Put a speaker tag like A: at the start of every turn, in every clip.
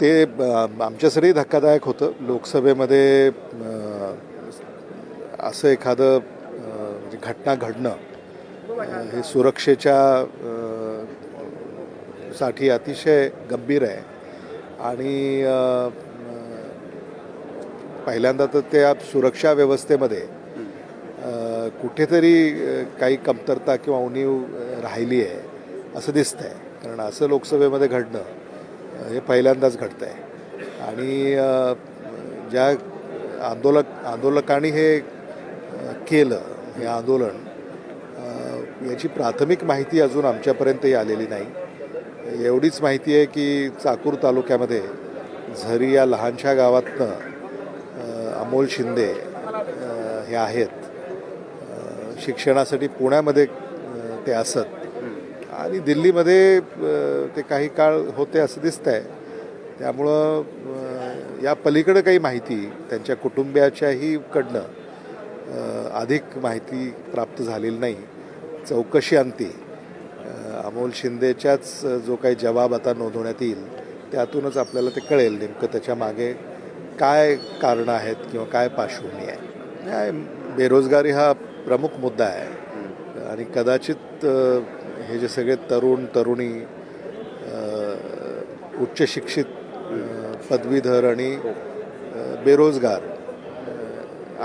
A: ते आमच्यासाठी धक्कादायक होतं. लोकसभेमध्ये असं एखादं म्हणजे घटना घडणं हे सुरक्षेच्या साठी अतिशय गंभीर आहे. आणि पहिल्यांदा तर त्या सुरक्षा व्यवस्थेमध्ये कुठेतरी काही कमतरता किंवा उणीव राहिली आहे असं दिसतंय. कारण असं लोकसभेमध्ये घडणं हे पहिल्यांदाच घडतं आहे आणि ज्या आंदोलक आंदोलकांनी हे केलं हे आंदोलन याची प्राथमिक माहिती अजून आमच्यापर्यंतही आलेली नाही. एवढीच माहिती आहे की चाकूर तालुक्यामध्ये झरी या लहानशा गावातनं अमोल शिंदे हे आहेत. शिक्षणासाठी पुण्यामध्ये ते असत. आणि दिल्लीमध्ये ते काही काळ होते असं दिसतं आहे त्यामुळं या पलीकडं काही माहिती त्यांच्या कुटुंबियाच्याही कडनं अधिक माहिती प्राप्त झालेली नाही. चौकशी अंती अमोल शिंदेच्याच जो काही जबाब आता नोंदवण्यात येईल त्यातूनच आपल्याला ते कळेल नेमकं त्याच्यामागे काय कारणं आहेत किंवा काय पार्श्वभूमी आहे. बेरोजगारी हा प्रमुख मुद्दा आहे. आणि कदाचित हे जे सगळे तरुण तरुणी उच्च शिक्षित पदवीधर आणि बेरोजगार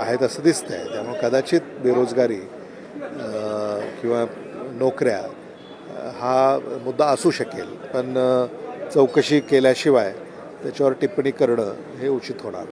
A: आहेत असं दिसतं आहे त्यामुळे कदाचित बेरोजगारी किंवा नोकऱ्या हा मुद्दा असू शकेल. पण चौकशी केल्याशिवाय त्याच्यावर टिप्पणी करणं हे उचित होणार.